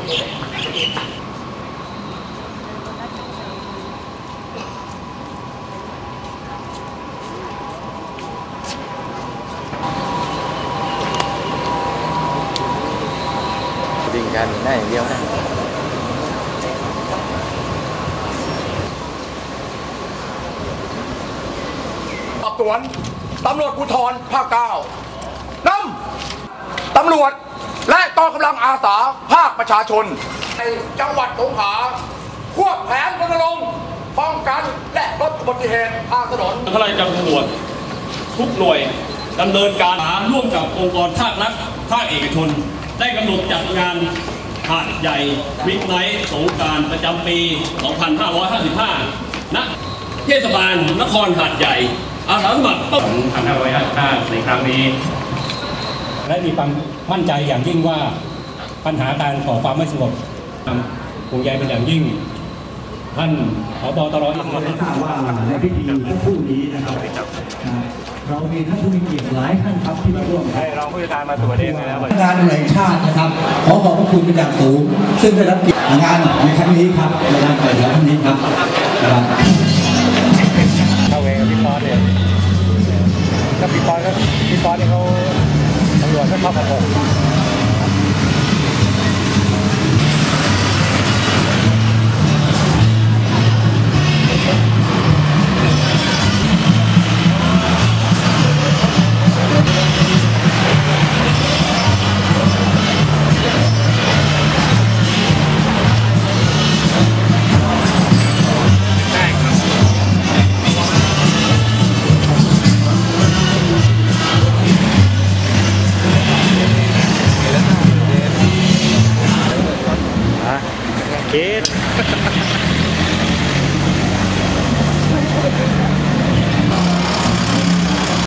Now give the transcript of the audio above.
ดิ่งกันหน้าอย่างเดียวนะสอบสวนตำรวจภูธรภาคเก้านำตำรวจและกองกำลังอาสาภาค ชาชนในจังหวัดสงขลาควบแผนรณรงค์ป้องกันและลดอุบัติเหตุทางถนนข้าราชการตำรวจทุกหน่วยดำเนินการหาร่วมกับองค์กรภาครัฐภาคเอกชน ได้กำหนดจัดงานหาดใหญ่วิกไนท์สงกรารประจำปี 2555 ณ เทศบาลนครหาดใหญ่ อาสาสมัครต้อง2555ในครั้งนี้ และมีความมั่นใจอย่างยิ่งว่า ปัญหาการก่อความไม่สงบห่วงใยเป็นอย่างยิ่ง ท่านผบตรอีกเราได้ทราบว่าในพิธีเมื่อครู่นี้นะครับนะเรามีท่านผู้มีเกียรติหลายท่านครับที่มาร่วมให้เราผู้การมาตรวจเองแล้วงานแห่งชาตินะครับ ขอขอบพระคุณเป็นอย่างสูง ซึ่งได้รับเกียรติงานในครั้งนี้ครับในงานเปิดในครั้งนี้ครับนะครับเข้าเวรกับพี่ป๊อตเนี่ยก็พี่ป๊อตก็พี่ป๊อตเนี่ยเขาตำรวจก็เข้ามาผม คิด